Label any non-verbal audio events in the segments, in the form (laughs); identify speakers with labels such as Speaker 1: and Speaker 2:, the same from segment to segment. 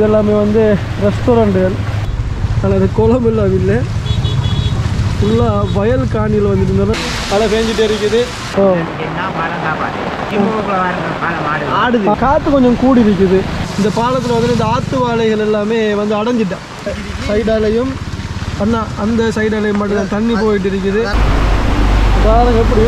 Speaker 1: இதெல்லாமே வந்து ரெஸ்டாரண்ட்டுகள். ஆனால் இது குளமெல்லாம் இல்லை. ஃபுல்லாக வயல் காணியில் வந்துட்டு இருந்தாலும் மழை பேஞ்சிட்டே இருக்குது. ஓ. ஆடுது. காற்று கொஞ்சம் கூடி இருக்குது. இந்த பாலத்தில் வந்து இந்த ஆற்று வாழைகள் எல்லாமே வந்து அடைஞ்சிட்டேன் சைடாலையும் அண்ணா அந்த சைடாலையும் மட்டும்தான் தண்ணி போயிட்டு இருக்குது. பாருங்க எப்படி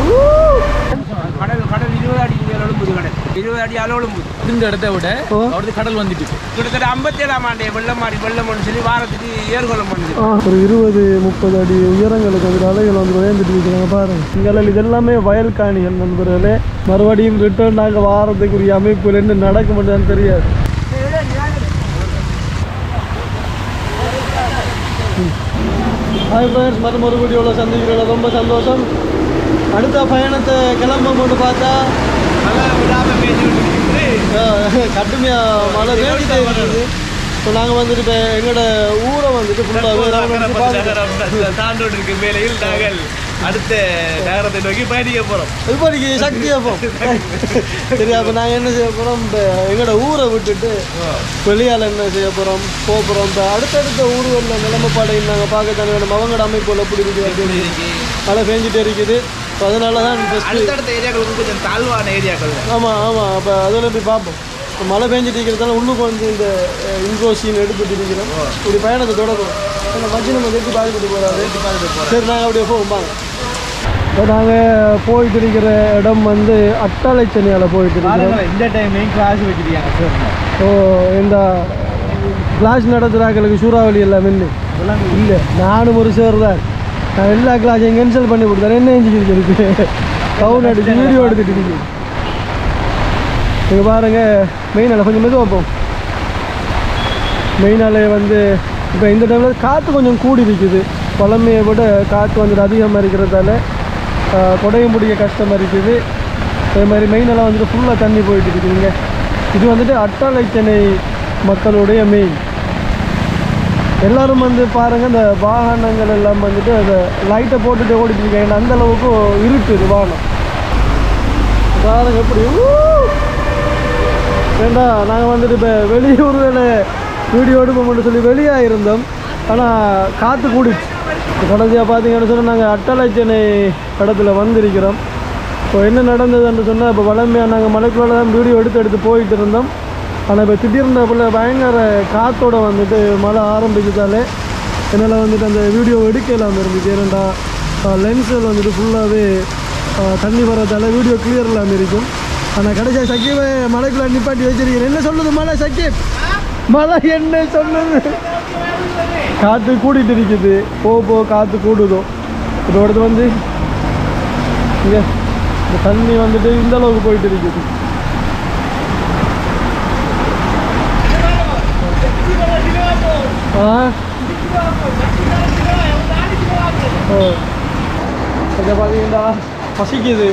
Speaker 2: கடல் கடல் இருபது அடி மேல கடல். இருபது அடி அளவு எழும்புது
Speaker 3: இந்த இடத்த விட
Speaker 1: ஓ.
Speaker 3: அவரது கடல் வந்துட்டு
Speaker 2: கிட்டத்தட்ட ஐம்பத்தி ஏழாம் ஆண்டு வெள்ளம் மாறி வெள்ளம் சொல்லி வாரத்துக்கு ஏர்கொள்ளம் பண்ணுது.
Speaker 1: ஒரு இருபது முப்பது அடி உயரங்களுக்கு அந்த அலைகள் வந்து விளையாண்டுட்டு இருக்கிறாங்க பாருங்க. இங்கே இது எல்லாமே வயல் காணிகள் நண்பர்களே. மறுபடியும் ரிட்டர்ன் ஆக வாரத்துக்குரிய அமைப்பு என்ன நடக்க மாட்டேன்னு தெரியாது. ஹாய் ஃப்ரெண்ட்ஸ் மற்றும் ஒரு வீடியோவில் சந்திக்கிறதுல ரொம்ப சந்தோஷம். அடுத்த பயணத்தை கிளம்பும் போது பார்த்தா கடுமையாக மழை வேண்டிட்டே இருக்குது இப்போ நாங்கள் வந்துட்டு இப்போ எங்களோட ஊரை வந்துட்டு ஃபுல்லாகவே
Speaker 2: தாண்டோடு இருக்கு மேலையில் நாங்கள் அடுத்த நகரத்தை நோக்கி பயணிக்க போறோம்.
Speaker 1: இப்போதைக்கு சக்தி அப்போ சரி அப்போ நாங்கள் என்ன செய்ய போகிறோம் இப்போ எங்களோட ஊரை விட்டுட்டு வெளியால் என்ன செய்ய போகிறோம் போக போகிறோம் இப்போ அடுத்தடுத்த ஊர்களில் நிலைமைப்பாடையும் நாங்கள் பார்க்க தானே வேணும். அவங்களோட அமைப்புகள் எப்படி இருக்குது அப்படின்னு மழை பெஞ்சிட்டே இருக்குது. ஸோ அதனால தான் ஃபஸ்ட்டு
Speaker 2: அடுத்தடுத்த ஏரியாக்களுக்கு கொஞ்சம் தாழ்வான ஏரியாக்கள்
Speaker 1: ஆமாம் ஆமாம் அப்போ அதில் போய் பார்ப்போம். இப்போ மழை பெஞ்சிட்டு இருக்கிறதால உள்ளுக்கு வந்து இந்த இன்ட்ரோ சீன் எடுத்துட்டு இருக்கிறோம். இப்படி பயணத்தை தொடரும் ஏன்னா மச்சி நம்ம வெட்டி பாதிப்பட்டு போகிறாரு சரி நாங்கள் அப்படியே போவோம் வாங்க. இப்போ நாங்கள் போயிட்டு இருக்கிற இடம் வந்து அட்டாளை சென்னையால் போயிட்டு இருக்கிறோம்.
Speaker 2: இந்த டைம்லையும் கிளாஸ் வச்சிருக்காங்க சார்
Speaker 1: ஸோ இந்த கிளாஸ் நடத்துகிறாக்களுக்கு சூறாவளி எல்லாம் மின்னு இல்லை நானும் ஒரு சார் தான். நான் எல்லா கிளாஸையும் கேன்சல் பண்ணி கொடுத்தேன். என்ன இன்ஜினியர் இருக்கு கவுன் அடிச்சு வீடியோ எடுத்துட்டு இருக்கு. இங்கே பாருங்க மெயினால் கொஞ்சம் மெதுவாக போகும் மெயினாலே வந்து இப்போ இந்த டைமில் காற்று கொஞ்சம் கூடி இருக்குது. பழமையை விட காற்று வந்துட்டு அதிகமாக இருக்கிறதால குடையும் பிடிக்க கஷ்டமாக இருக்குது. அதே மாதிரி மெயினெல்லாம் வந்துட்டு ஃபுல்லாக தண்ணி போயிட்டு இருக்குதுங்க இது வந்துட்டு அட்டாளை சென்னை மக்களுடைய மெயின் எல்லாரும் வந்து பாருங்க இந்த வாகனங்கள் எல்லாம் வந்துட்டு அந்த லைட்டை போட்டுட்டு ஓடிட்டு இருக்காங்க அந்த அளவுக்கு இருக்குது வாகனம். பாருங்க எப்படி ஏண்டா நாங்கள் வந்துட்டு இப்போ வெளியூரில் வீடியோ எடுப்போம்னு சொல்லி வெளியாக இருந்தோம் ஆனால் காற்று கூடிச்சு. கடைசியாக பார்த்தீங்கன்னு சொன்னால் நாங்கள் அட்டளை சென்னை இடத்துல வந்திருக்கிறோம். இப்போ என்ன நடந்ததுன்னு சொன்னால் இப்போ வளமையாக நாங்கள் மலைக்குள்ளே தான் வீடியோ எடுத்து எடுத்து போயிட்டு இருந்தோம். ஆனால் இப்போ திடீர்னு போல பயங்கர காற்றோட வந்துட்டு மழை ஆரம்பிச்சதாலே என்னால் வந்துட்டு அந்த வீடியோ எடுக்கலாம் இருந்துச்சு. ஏன்னா லென்ஸில் வந்துட்டு ஃபுல்லாகவே தண்ணி வர்றதால வீடியோ கிளியர் இல்லாமல் இருக்கும். ஆனால் கடைசியாக சக்கியவை மலைக்குள்ளே நிப்பாட்டி வச்சிருக்கிறேன். என்ன சொல்லுது மழை சக்கியம் மழை என்ன சொல்லுது? காற்று கூடிட்டு இருக்குது. போ போ காற்று கூடுதோ? இதோடது வந்து இங்கே இந்த தண்ணி வந்துட்டு இந்த அளவுக்கு போயிட்டு இருக்குது ஆ ஓ இதை பார்த்தீங்கன்னா பசிக்குது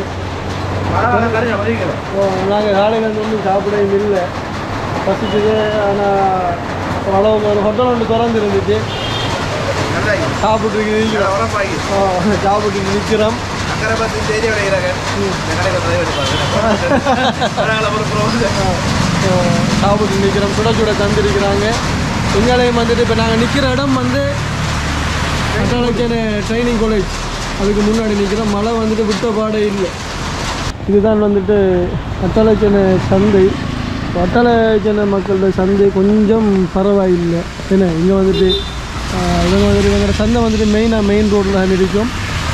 Speaker 1: நாங்கள் காலையிலேருந்து ஒன்றும் சாப்பிடவே இல்லை பசிக்குது ஆனால் அளவு ஒரு ஹோட்டல் ஒன்று திறந்து இருந்துச்சு சாப்பிட்டு நிற்கிறோம் சாப்பிட்டு நிற்கிறோம் சாப்பிட்டு நிற்கிறோம் சுட சுட தந்திருக்கிறாங்க. எங்களையும் வந்துட்டு இப்போ நாங்கள் நிற்கிற இடம் வந்து அட்டாளச்சேன ட்ரைனிங் காலேஜ் அதுக்கு முன்னாடி நிற்கிறோம் மழை வந்துட்டு விட்ட பாடே இல்லை. இதுதான் வந்துட்டு அட்டாளச்சேன சந்தை. அட்டாளச்சேன மக்களோட சந்தை கொஞ்சம் பரவாயில்லை. ஏன்னா இங்கே வந்துட்டு ஆஹ், இவங்க வந்துட்டு இவங்களோட சந்தை வந்துட்டு மெயினாக மெயின் ரோட்டில் தான் இருக்கும்.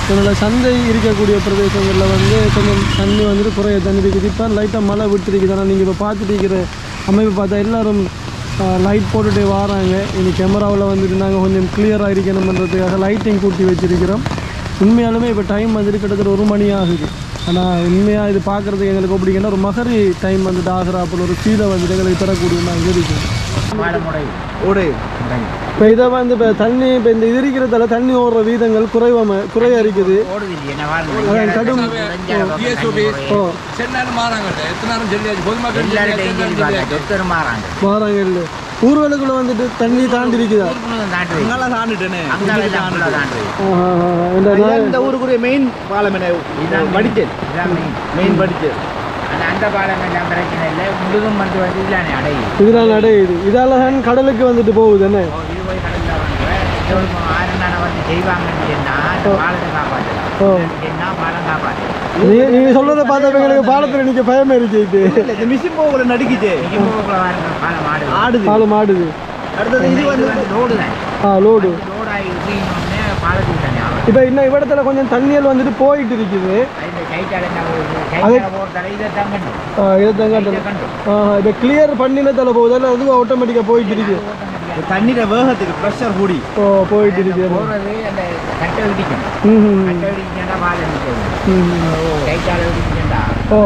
Speaker 1: என்னோடய சந்தை இருக்கக்கூடிய பிரதேசங்களில் வந்து கொஞ்சம் தண்ணி வந்துட்டு குறைய தண்ணி இருக்குது. இப்போ லைட்டாக மழை விட்டுருக்குது. ஆனால் நீங்கள் இப்போ பார்த்துட்டு இருக்கிற அமைப்பு பார்த்தா எல்லாரும் லைட் போட்டுட்டு வராங்க. இனி கேமராவில் வந்துட்டு நாங்கள் கொஞ்சம் கிளியராக இருக்கணும்ன்றதுக்காக லைட்டிங் கூட்டி வச்சிருக்கிறோம். உண்மையாலுமே இப்போ டைம் வந்துட்டு கிட்டத்தட்ட ஒரு மணி ஆகுது. ஆனால் உண்மையாக இது பார்க்குறதுக்கு எங்களுக்கு எப்படிங்கன்னா ஒரு மகரி டைம் வந்துட்டு ஆகிறாப்புல ஒரு ஃபீலை வந்துட்டு எங்களுக்கு தரக்கூடிய நாங்கள் இருக்கும் இப்போ இதை வந்து இப்போ தண்ணி இப்போ இந்த இது இருக்கிறதால தண்ணி ஓடுற வீதங்கள் குறைவாம குறைய இருக்குது அதான் கடும்
Speaker 3: மாறாங்க
Speaker 1: இல்லை. ஊர்வலுக்குள்ள வந்துட்டு தண்ணி தாண்டி இருக்குதா ஆஹா. இந்த
Speaker 2: ஊருக்குரிய மெயின் பாலம் என்ன? படிச்சது மெயின் படிச்சது
Speaker 3: அந்த அந்த பாலம் எல்லாம் பிரச்சனை இல்லை. முழுதும் வந்து வந்து அடையுது
Speaker 1: இதெல்லாம் அடையுது இதால தான் கடலுக்கு வந்துட்டு போகுது என்ன?
Speaker 3: ஓ, இது போய் கடலில் வந்து செய்வாங்கன்னு சொன்னா அந்த பாலத்தை காப்பாற்றலாம். பாலம் காப்பாற்றலாம்.
Speaker 1: நீ நீங்க சொல்றத பார்த்தப்ப எங்களுக்கு பாலத்துல நிக்க பயமே இருக்கு இது.
Speaker 4: மிஷின் போகல நடிக்குது.
Speaker 3: ஆடுது.
Speaker 4: அடுத்தது இது வந்து
Speaker 3: லோடு தான்.
Speaker 1: ஆ லோடு
Speaker 3: தண்ணி ஆகும்
Speaker 1: இப்போ இன்னும் இவ்விடத்துல கொஞ்சம் தண்ணியல் வந்துட்டு போயிட்டு இருக்குது இப்போ கிளியர் பண்ணினதால போகுது அதுவும் ஆட்டோமேட்டிக்காக போயிட்டு இருக்கு
Speaker 4: தண்ணீர வேகத்துக்கு ப்ரெஷர் கூடி.
Speaker 1: ஓ போயிட்டு இருக்கு
Speaker 3: போகிறது அந்த கட்டை இடிக்கணும்
Speaker 1: ம்
Speaker 3: கட்டை கைத்தால இடிக்கா
Speaker 1: ஓ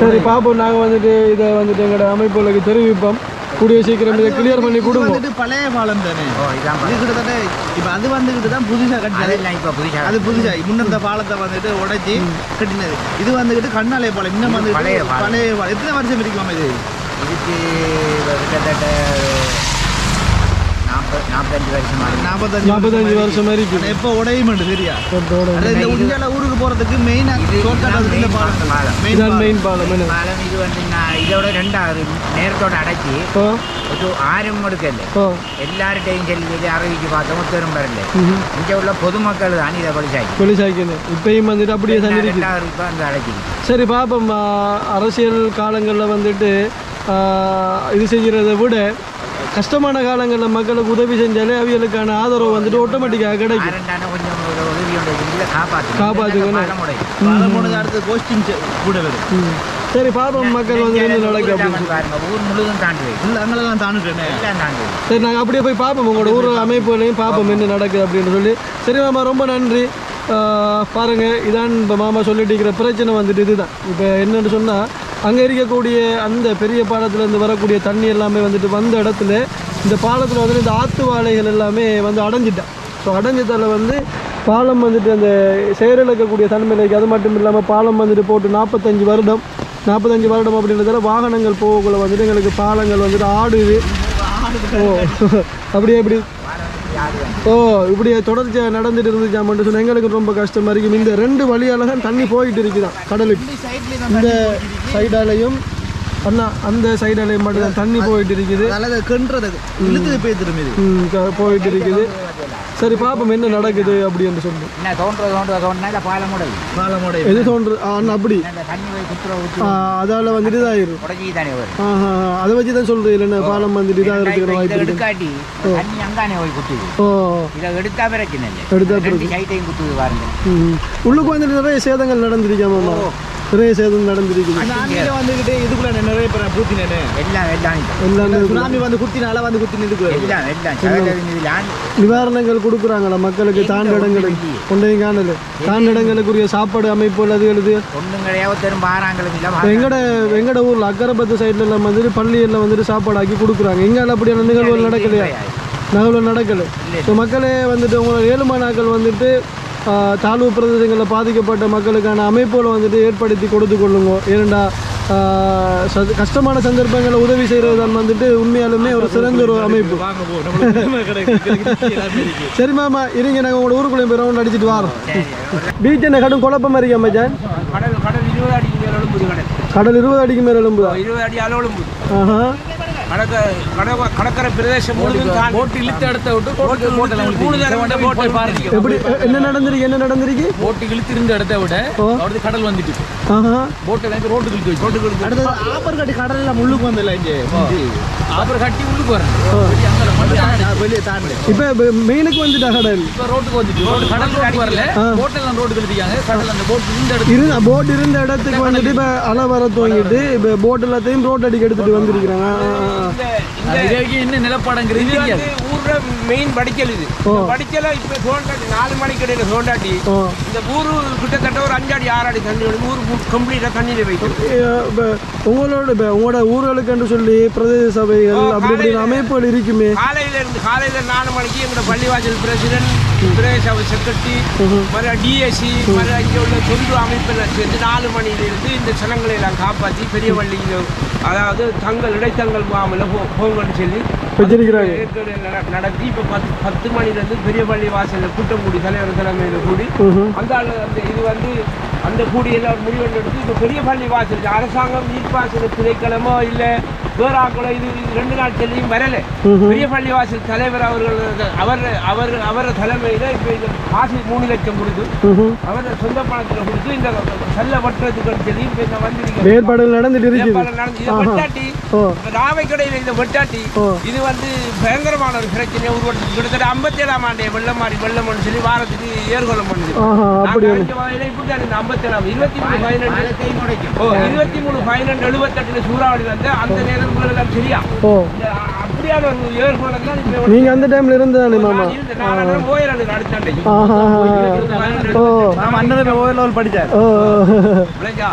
Speaker 1: சரி பாப்போம். நாங்கள் வந்துட்டு இதை வந்துட்டு எங்களோட அமைப்புகளுக்கு தெரிவிப்போம். கூடிய சீக்கிரம் இதை கிளியர் பண்ணி கொடுங்க.
Speaker 4: வந்துட்டு பழைய பாலம் தானே?
Speaker 3: ஓ இதான்
Speaker 4: இது கிட்டத்தட்ட இப்ப அது வந்துகிட்டு தான் புதுசா கட்டினது
Speaker 3: அதெல்லாம் இப்போ புதுசாக
Speaker 4: அது புதுசா. முன்ன பாலத்தை வந்துட்டு உடைச்சி கட்டினது. இது வந்துகிட்டு கண்ணாலே பாலம். இன்னும் வந்துட்டு
Speaker 3: பழைய பாலம்.
Speaker 4: பழைய பாலம். எத்தனை வருஷம் இருக்குமா இது?
Speaker 3: இதுக்கு கிட்டத்தட்ட நாற்பத்தஞ்சு வருஷமா
Speaker 1: வரைக்கும்
Speaker 4: ஆனா எப்போ உடையும் சரியா இந்த உஞ்சால ஊருக்கு போறதுக்கு மெயினா ஷார்ட்கட் அது இந்த பாலம். மெயின் பாலம்
Speaker 1: பாலம்
Speaker 3: இது வந்து நான் இதோட ரெண்டாவது நேரத்தோட அடைச்சி பொதுமக்கள் தான் இதை படிச்சாக்கி
Speaker 1: வெளிச்சாக்கினு இப்பயும் வந்துட்டு அப்படியே தண்ணி இருக்குது
Speaker 3: ரெண்டாவது இப்போ அந்த அடைச்சி
Speaker 1: சரி பாப்போம் அரசியல் காலங்களில் வந்துட்டு இது செய்கிறத விட கஷ்டமான காலங்களில் மக்களுக்கு உதவி செஞ்சாலே அவியலுக்கான ஆதரவு வந்துட்டு ஆட்டோமேட்டிக்காக கிடைக்கும்.
Speaker 3: ஆரண்டான கொஞ்சம் ஒரு உதவி உண்டு இதில் காப்பாற்று
Speaker 1: காப்பாத்துக்கணும்.
Speaker 3: பாலம் உடையும்
Speaker 4: பாலம் போனது அடுத்து கூட வரும்.
Speaker 1: சரி பாப்போம். மக்கள் வந்து என்ன நடக்கு
Speaker 3: ஊர்
Speaker 1: அப்படின்னு
Speaker 3: பாருங்க. ஊர் முழுதும் தாண்டி வை
Speaker 4: இல்லை அங்கெல்லாம் தாண்டுட்டேனே.
Speaker 3: எல்லாம் தாண்டி வை
Speaker 1: சரி நாங்கள் அப்படியே போய் பார்ப்போம் உங்களோட ஊர் அமைப்புகளையும் பார்ப்போம் என்ன நடக்குது அப்படின்னு சொல்லி. சரி மாமா ரொம்ப நன்றி. பாருங்கள் இதான் இப்போ மாமா சொல்லிட்டு இருக்கிற பிரச்சனை வந்துட்டு இதுதான். இப்போ என்னென்னு சொன்னால் அங்கே இருக்கக்கூடிய அந்த பெரிய பாலத்துலேருந்து வரக்கூடிய தண்ணி எல்லாமே வந்துட்டு வந்த இடத்துல இந்த பாலத்தில் வந்துட்டு இந்த ஆற்று வாழைகள் எல்லாமே வந்து அடைஞ்சிட்டேன். ஸோ அடைஞ்சதால் வந்து பாலம் வந்துட்டு அந்த செயலிழக்கக்கூடிய தன்மையிலைக்கு அது மட்டும் இல்லாமல் பாலம் வந்துட்டு போட்டு நாற்பத்தஞ்சு வருடம் நாற்பத்தஞ்சு வருடம் அப்படின்றதால வாகனங்கள் போகக்குள்ள வந்துட்டு எங்களுக்கு பாலங்கள் வந்துட்டு ஆடுது. ஓ (laughs) அப்படியே இப்படி ஓ இப்படி தொடர்ச்சியாக நடந்துட்டு இருந்துச்சாமன்ட்டு சொன்னால் எங்களுக்கு ரொம்ப கஷ்டமா இருக்கும் இந்த ரெண்டு வழியால தான் தண்ணி போயிட்டு இருக்குதான் கடலுக்கு? இந்த சைடாலையும் அண்ணா அந்த சைடாலையும் மட்டும் தான் தண்ணி போயிட்டு இருக்குது. போயிட்டு இருக்குது. சரி பாப்போம் என்ன நடக்குது அப்படின்னு சொல்லி
Speaker 3: என்ன தோன்ற தோன்ற தோன்றா இல்லை பாலம் உடையும்
Speaker 4: பாலமோட
Speaker 1: எது தோன்று அப்படி.
Speaker 3: இந்த தண்ணி போய் குத்துற ஊற்றி
Speaker 1: ஆ, அதால வந்துட்டு இதாயிரும்.
Speaker 3: உடச்சி தானே வரும்
Speaker 1: ஆஹா அதை வச்சு தான் சொல்றேன் இல்லைன்னா பாலம் வந்துட்டு இதாக இருக்கிற வாய்ப்பு
Speaker 3: எடுக்காட்டி தண்ணி அங்கானே போய் குத்துது.
Speaker 1: ஓ
Speaker 3: இதை எடுத்தா பிரச்சனை இல்லை.
Speaker 1: எடுத்தா
Speaker 3: சைட்டையும் குத்துது பாருங்க.
Speaker 1: ம். உள்ளுக்கு வந்துட்டு நிறைய சேதங்கள் நடந்திருக்காம நிறைய சேதம் நடந்திருக்குது.
Speaker 4: சுனாமியில வந்துகிட்டு இதுக்குள்ள நிறைய பேர்
Speaker 3: எல்லாம். எல்லாமே
Speaker 4: சுனாமி வந்து குத்தினால வந்து குத்தி
Speaker 3: இதில்
Speaker 1: நிவாரணங்கள் கொடுக்குறாங்களா? மக்களுக்கு தாண்ட இடங்களுக்கு கொண்டையும் காணல. தாண்ட இடங்களுக்குரிய சாப்பாடு அமைப்பு அது எழுது. எங்கட எங்கட ஊரில் அக்கரைப்பத்து சைட்ல எல்லாம் வந்துட்டு பள்ளியெல்லாம் வந்துட்டு சாப்பாடு ஆக்கி கொடுக்குறாங்க. எங்கால அப்படியான நிகழ்வுகள் நடக்கலையா? நிகழ்வு நடக்கலை. ஸோ மக்களே வந்துட்டு உங்களோட ஏழுமா நாட்கள் வந்துட்டு தாழ்வு பிரதேசங்களில் பாதிக்கப்பட்ட மக்களுக்கான அமைப்புகளை வந்துட்டு ஏற்படுத்தி கொடுத்து கொள்ளுங்க. ஏனண்டா கஷ்டமான சந்தர்ப்பங்களை உதவி செய்கிறது தான் வந்துட்டு உண்மையாலுமே ஒரு சிறந்த ஒரு அமைப்பு. சரி மாமா இருங்க நாங்கள் உங்களோட ஊருக்குள்ளே போய் ரவுண்ட் அடிச்சிட்டு வரோம். பீச் என்ன கடும் குழப்பமா இருக்கா மச்சான்
Speaker 2: கடல் கடல் இருபது அடிக்கு மேல எழும்புது
Speaker 1: இருபது
Speaker 2: அடி அளவு
Speaker 1: ஆஹா.
Speaker 2: கடற்க கடற்க- கடற்கரை பிரதேசம் தாண்டி
Speaker 5: போட்டு இழுத்து இடத்த விட்டு
Speaker 2: போட்டு
Speaker 5: போட்டு
Speaker 2: இழுத்து மூணு தடவை
Speaker 5: போட்டை பாருங்க.
Speaker 1: எப்படி என்ன நடந்திருக்கு என்ன நடந்திருக்கு?
Speaker 5: போட்டு இழுத்து இருந்த இடத்த விட. அவரது கடல் வந்துட்டு.
Speaker 1: ஆஹா.
Speaker 5: போட்டை வந்து ரோட்டுக்கு இழுத்து வச்சு. ரோட்டுக்கு
Speaker 4: அடுத்தது ஆப்பர் கட்டி கடல்ல முள்ளுக்கு வந்தல இங்கே.
Speaker 5: அப்புறம் கட்டி உள்ளுக்கு வரேன்
Speaker 1: இப்போ மெயினுக்கு வந்துட்டா கடல்?
Speaker 5: இப்போ ரோட்டுக்கு வந்துட்டு. ரோடு கடல் ரோட்டு வரல.
Speaker 1: ஆ.
Speaker 5: போட்டெல்லாம் ரோட்டுக்கு இழுத்திக்காங்க கடல் அந்த போட்டு இருந்த இடத்துல
Speaker 1: இருந்த போட் இருந்த இடத்துக்கு வந்துட்டு இப்போ அலை வர துவங்கிட்டு இப்போ போட் எல்லாத்தையும் ரோட் அடிக்க எடுத்துட்டு வந்திருக்கிறாங்க.
Speaker 5: நிலப்பாடங்கிறது
Speaker 2: ஊர்ல மெயின் படிக்கல் இது. படிக்கல இப்ப சோண்டாட்டி நாலு மணிக்கு இடையில சோண்டாட்டி இந்த ஊரு கிட்டத்தட்ட ஒரு அஞ்சடி ஆறு அடி தண்ணி ஊர் கம்ப்ளீட்டா தண்ணியில வைக்கும்.
Speaker 1: உங்களோட உங்களோட ஊர்களுக்குன்னு சொல்லி பிரதேச சபைகள் அப்படி அமைப்புகள் இருக்குமே.
Speaker 2: காலையில இருந்து காலையில நாலு மணிக்கு எங்களோட பள்ளிவாசல் பிரசிடென்ட் பிரதேச சபை செக்ரட்டரி மறு டிஎஸ்சி மறு இங்கே உள்ள தொண்டு அமைப்பெல்லாம் சேர்ந்து நாலு மணியிலிருந்து இந்த சனங்களை எல்லாம் காப்பாற்றி பெரிய பள்ளியில் அதாவது தங்கள் இடைத்தங்கள் முகாமில் போங்க போகணும்னு சொல்லி
Speaker 1: வச்சிருக்கிறாங்க.
Speaker 2: நடத்தி இப்போ பத்து பத்து மணிலேருந்து பெரிய பள்ளி வாசலில் கூட்டம் கூடி தலைவர் தலைமையில் கூடி. அந்த அந்த இது வந்து அந்த கூடி எல்லாம் முடிவெடுத்து எடுத்து இப்போ பெரிய பள்ளி வாசல் அரசாங்கம் நீர்ப்பாசன திணைக்களமோ இல்லை வேற ஆக்களோ இது ரெண்டு நாள் செல்லியும் வரல
Speaker 1: ம்ஹும்.
Speaker 2: பெரிய பள்ளி வாசல் தலைவர் அவர்கள் அவர் அவர் அவர் தலைமையில் இப்போ இது காசு மூணு லட்சம் கொடுத்து. அவர் சொந்த பணத்தில் கொடுத்து இந்த செல்ல வட்டுறதுக்கு சொல்லி இப்போ இந்த வந்திருக்க
Speaker 1: ஏற்பாடுகள் நடந்துட்டு இருக்குது
Speaker 2: ராவைக்கடையில் இந்த வெட்டாட்டி. இது வந்து பயங்கரமான ஒரு பிரச்சனையை உருவாட்டு கிட்டத்தட்ட ஐம்பத்தி ஏழாம் ஆண்டே வெள்ளம் மாறி வெள்ளம்னு சொல்லி வாரத்துக்கு ஏர்கோலம் பண்ணுது. ஐம்பத்தி ஏழாம் இருபத்தி மூணு பதினெட்டு. ஓ இருபத்தி மூணு பதினெண்டு எழுபத்தெட்டுல சூறாவளி வந்து அந்த எல்லாம் சரியா? அப்படியான ஒரு ஏர்கோலம் தான்
Speaker 1: நீங்க அந்த டைம்ல இருந்தானே மாமா? ஓ
Speaker 4: அண்ணன்
Speaker 1: ஓ?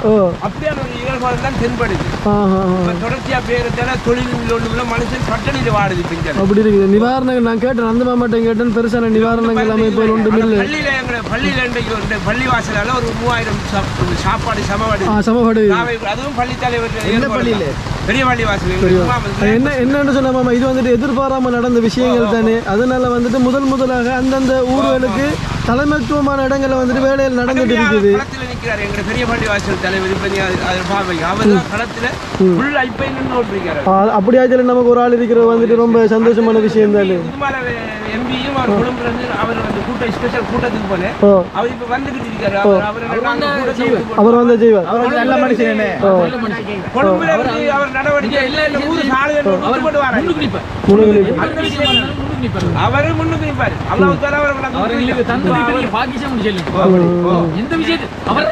Speaker 1: ஓ.
Speaker 2: அப்படியான ஒரு ஏர்கோலம் தான் தென்படுது.
Speaker 1: ஆஹா.
Speaker 2: இப்ப தொடர்ச்சியா பேரத்தால தொழில் ஒண்ணுல மனுஷன் பட்டணியில வாடுது பிஞ்சல்
Speaker 1: அப்படி இருக்குது. நிவாரணங்கள் நான் கேட்டேன் அந்த மாமாட்டம் கேட்டேன் பெருசான நிவாரணங்கள் அமைப்புகள் ஒன்றும் இல்லை.
Speaker 2: பள்ளியில எங்க பள்ளியில இன்றைக்கு வந்து பள்ளி வாசலால ஒரு மூவாயிரம் சாப்~ சாப்பாடு சமவாடு. நாவை அதுவும் பள்ளி தலைவர்
Speaker 4: என்ன பள்ளியில?
Speaker 2: பெரிய பள்ளி வாசல்
Speaker 1: என்ன என்னன்னு சொன்னா மாமா இது வந்துட்டு எதிர்பாராம நடந்த விஷயங்கள் தானே. அதனால வந்துட்டு முதல் முதலாக அந்தந்த ஊர்களுக்கு தலைமைத்துவமான இடங்கள்ல வந்துட்டு வேலைகள் நடந்துட்டு இருக்குது.
Speaker 2: களத்துல நிக்கிறாரு எங்க பெரிய பள்ளி வாசல் தலைவர் அவர் தான் களத்துல ஓட்டிருக்காரு
Speaker 1: ஆ, அப்படியாச்சும் நமக்கு ஒரு ஆள் இருக்கிறது வந்துட்டு ரொம்ப சந்தோஷமான விஷயம் தானே.
Speaker 2: எம்பியும் அவர் இருந்து அவர் வந்து கூட்ட ஸ்பெஷல் கூட்டத்துக்கு போல
Speaker 1: ஓ
Speaker 2: அவர் இப்ப வந்துகிட்டு இருக்காரு. அவர்
Speaker 1: வந்த
Speaker 4: அவர் நல்ல மனுஷன்
Speaker 2: கொழும்புல அவர் நடவடிக்கை இல்ல இல்ல ஊரு வராரு.
Speaker 5: முன்னுக்கு நிப்பார். முன்னுக்கு நிப்பார்.
Speaker 2: அல்லாஹ் அவரை
Speaker 5: சொல்லி எந்த விஷயத்து அவர்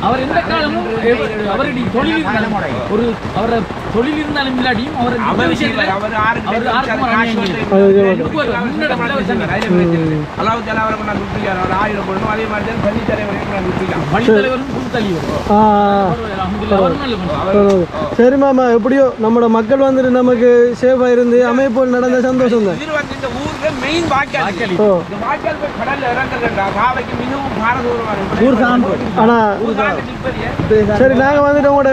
Speaker 5: அவர் எந்த காலமும் அவருடைய தொழில் ஒரு அவர தொழில் இருந்தாலும் இல்லாட்டியும் அவர்
Speaker 2: அவர்
Speaker 5: விஷயத்துல
Speaker 2: ஆயிரம் போடணும். அதே மாதிரி தான் பள்ளி.
Speaker 5: பள்ளி தலைவரும் குழு தலைவர்.
Speaker 1: சரி. மாமா எப்படியோ நம்மளோட மக்கள் வந்துட்டு நமக்கு சேஃபா இருந்து அமைப்புகள் நடந்த சந்தோஷம் தான்.
Speaker 2: இது வந்து இந்த ஊர்ல மெயின் வாய்க்கால்.
Speaker 1: ஓ.
Speaker 2: இந்த வாய்க்கால் போய் கடல்ல இறங்குறதுண்டா? காவைக்கு மிகவும் பாரதூரமான
Speaker 4: ஊர் சார்ந்து.
Speaker 1: ஆனா. சரி நாங்க வந்துட்டு உங்களோட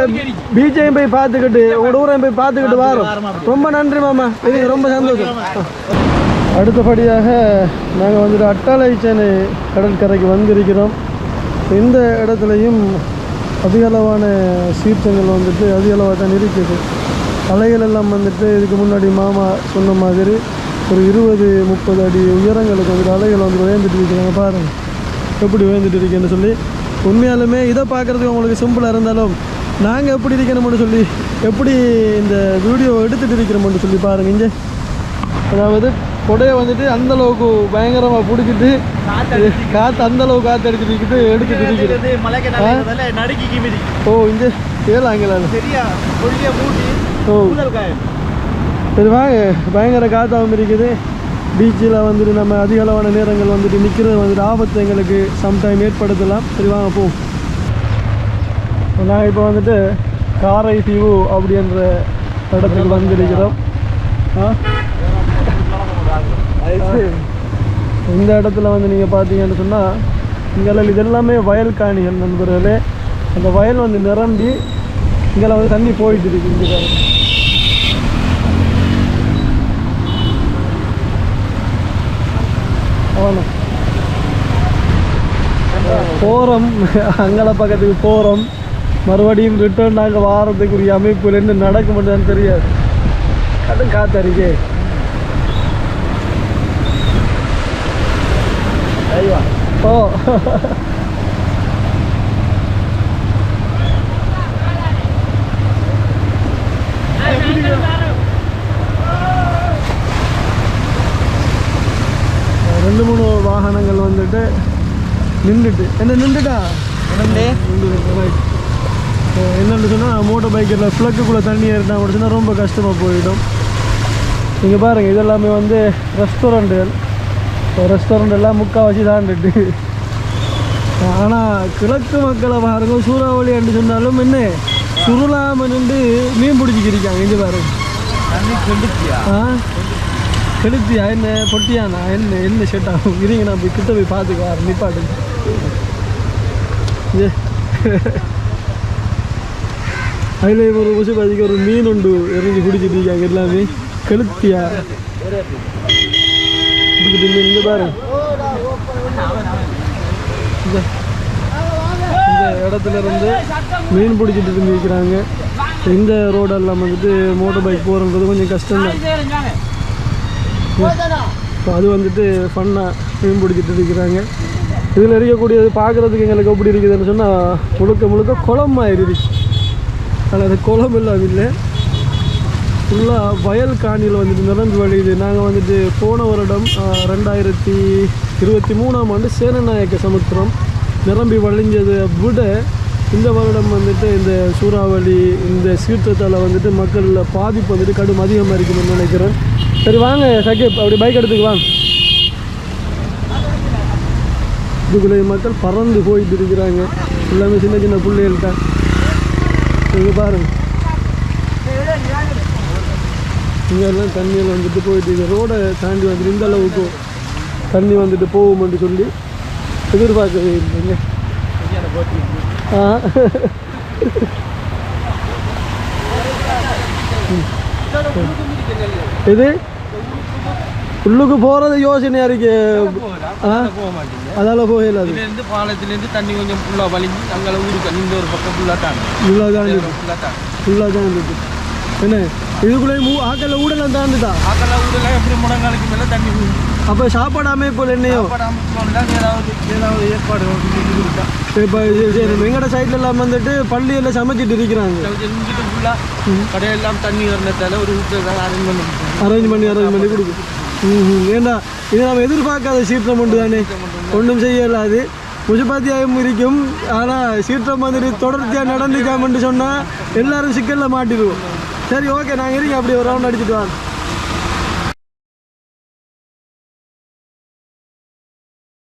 Speaker 1: பீச்சையும் போய் பார்த்துக்கிட்டு உங்களோட போய் பார்த்துக்கிட்டு வரோம். ரொம்ப நன்றி மாமா. இது ரொம்ப சந்தோஷம். அடுத்தபடியாக நாங்கள் வந்துட்டு அட்டாளைச்சேனை கடற்கரைக்கு வந்திருக்கிறோம். இந்த இடத்துலையும் அதிக அளவான சீற்றங்கள் வந்துட்டு அதிக அளவாக தான் இருக்குது அலைகள் எல்லாம் வந்துட்டு இதுக்கு முன்னாடி மாமா சொன்ன மாதிரி ஒரு இருபது முப்பது அடி உயரங்களுக்கு வந்துட்டு அலைகள் வந்து உயர்ந்துட்டு இருக்கிறாங்க பாருங்கள் எப்படி உயர்ந்துட்டு இருக்கேன்னு சொல்லி. உண்மையாலுமே இதை பார்க்குறதுக்கு உங்களுக்கு சிம்பிளாக இருந்தாலும் நாங்கள் எப்படி இருக்கணும்னு சொல்லி எப்படி இந்த வீடியோ எடுத்துகிட்டு இருக்கிறோம்னு சொல்லி பாருங்க இங்கே. அதாவது கொடையை வந்துட்டு அந்த அளவுக்கு பயங்கரமாக பிடிச்சிட்டு காற்று அந்த அளவுக்கு காற்று அடிச்சுட்டு எடுத்துட்டு
Speaker 4: கிமிதி.
Speaker 1: ஓ இங்கே?
Speaker 4: மூட்டி
Speaker 1: ஓ. சரி வாங்க. பயங்கர காத்தாகவும் இருக்குது. பீச்சில் வந்துட்டு நம்ம அதிக அளவான நேரங்கள் வந்துட்டு நிற்கிறது வந்துட்டு ஆபத்து எங்களுக்கு சம்டைம் ஏற்படுத்தலாம். சரி வாங்க போ நாங்கள் இப்போ வந்துட்டு காரை தீவு அப்படின்ற இடத்துக்கு வந்திருக்கிறோம். இந்த இடத்துல வந்து நீங்கள் பார்த்தீங்கன்னு சொன்னால் இங்கெல்லாம் இது எல்லாமே வயல் காணிகள் நண்பர்களே. அந்த வயல் வந்து நிரம்பி இங்கெல்லாம் வந்து தண்ணி போயிட்டு இருக்கு இங்கே பாருங்க ஆமாம் போகிறோம் அங்கல பக்கத்துக்கு போகிறோம் மறுபடியும் ரிட்டர்ன் நாங்கள் வாரத்துக்குரிய அமைப்பு என்ன நடக்க முடியாதுன்னு தெரியாது. கடும் காத்தறிக்கே ஓ. ரெண்டு மூணு வாகனங்கள் வந்துட்டு நின்றுட்டு. என்ன நின்றுட்டா. என்னென்னு சொன்னால் மோட்டர் பைக்கில் ஃப்ளக்குக்குள்ளே தண்ணி கூட சொன்னால் ரொம்ப கஷ்டமாக போயிடும். நீங்கள் பாருங்கள் இதெல்லாமே வந்து ரெஸ்டாரண்ட்டுகள் ரெஸ்டாரண்ட் எல்லாம் முக்கால்வாசி தாண்டிட்டு ஆனால் கிழக்கு மக்களை பாருங்க சூறாவளி என்று சொன்னாலும் என்ன? சுருளாமல் நின்று மீன் பிடிச்சிக்கிருக்காங்க இங்கே பாருங்க. ஆ? கெடுத்தியா? என்ன பொட்டியானா? என்ன என்ன ஷர்ட் ஆகும்? இருங்க நான் போய் கிட்ட போய் பார்த்துக்க வரேன் நிப்பாட்டுங்க. ஏ. அதில் ஒரு உசு ஒரு மீன் உண்டு இறங்கி குடிச்சிட்டு இருக்காங்க எல்லாமே கெளுத்தியா இதுக்கு இந்த- பாரு இந்த இந்த இடத்துல இருந்து மீன் பிடிச்சிட்டு இருந்து இருக்கிறாங்க இந்த ரோடெல்லாம் வந்துட்டு மோட்டர் பைக் போகிறன்றது கொஞ்சம் கஷ்டம்தான் இப்போ அது வந்துட்டு ஃபன்னாக மீன் பிடிச்சிட்டு இருக்கிறாங்க இதில் இருக்கக்கூடியது பார்க்குறதுக்கு எங்களுக்கு எப்படி இருக்குதுன்னு சொன்னால் முழுக்க முழுக்க குளம் ஆயிடுச்சு ஆனால் அது குளம் இல்லை ஃபுல்லாக வயல் காணியில் வந்துட்டு நிரம்பி வழியுது. நாங்கள் வந்துட்டு போன வருடம் ரெண்டாயிரத்தி இருபத்தி மூணாம் ஆண்டு சேனநாயக்க சமுத்திரம் நிரம்பி வழிஞ்சதை விட இந்த வருடம் வந்துட்டு இந்த சூறாவளி இந்த சீற்றத்தால் வந்துட்டு மக்களில் பாதிப்பு வந்துட்டு கடும் அதிகமாக இருக்குதுன்னு நினைக்கிறேன். சரி வாங்க சகேப் அப்படி பைக் எடுத்துக்கு வாங்க இதுக்குள்ளே மக்கள் பறந்து போயிட்டு இருக்கிறாங்க. எல்லாமே சின்ன சின்ன பிள்ளைகள் இங்கே பாருங்க. இங்கெல்லாம் தண்ணியில் வந்துட்டு போயிட்டு இருக்கு ரோடை தாண்டி வந்துட்டு இந்த அளவுக்கு தண்ணி வந்துட்டு போகும்னு சொல்லி எதிர்பார்க்கவே இல்லைங்க. ஆ. இது உள்ளுக்கு போகிறது யோசனையாக இருக்கு. அதால் போகல அது.
Speaker 2: இதுலேருந்து பாலத்துலேருந்து தண்ணி கொஞ்சம் ஃபுல்லாக வலிஞ்சு அங்கே ஊருக்கு இந்த ஒரு பக்கம் ஃபுல்லாக தாங்க
Speaker 1: ஃபுல்லாக தாண்டி
Speaker 2: ஃபுல்லாக தாங்க
Speaker 1: ஃபுல்லாக தான் இருந்துச்சு என்ன? இதுக்குள்ளே மூ ஆக்கல்ல ஊடலாம் தாண்டுதா?
Speaker 2: ஆக்கெல்லாம் ஊரில் எப்படி முடங்காலுக்கு மேலே தண்ணி
Speaker 1: அப்போ சாப்பாடு அமைப்பு என்னையோ?
Speaker 2: ஏதாவது ஏதாவது ஏற்பாடு இருக்கா
Speaker 1: இப்போ எங்கட சைட்ல எல்லாம் வந்துட்டு பள்ளியில் சமைச்சிட்டு இருக்கிறாங்க.
Speaker 2: இங்கிட்ட ஃபுல்லாக கடையெல்லாம் தண்ணி வரணுத்தால ஒரு வீட்டில் தான் அரேஞ்ச் பண்ணி
Speaker 1: அரேஞ்ச் பண்ணி அரேஞ்ச் பண்ணி கொடுக்கும் ஏன்னா இது நம்ம எதிர்பார்க்காத சீற்றம் உண்டு தானே ஒன்றும் செய்யலாது முஜபாத்தியாயம் இருக்கும். ஆனால் சீற்றம் மாதிரி தொடர்ச்சியாக நடந்துக்காமன்னு சொன்னால் எல்லாரும் சிக்கலில் மாட்டிடுவோம். சரி ஓகே நாங்கள் இருங்க அப்படி ஒரு ரவுண்ட் அடிச்சுட்டு வாங்க.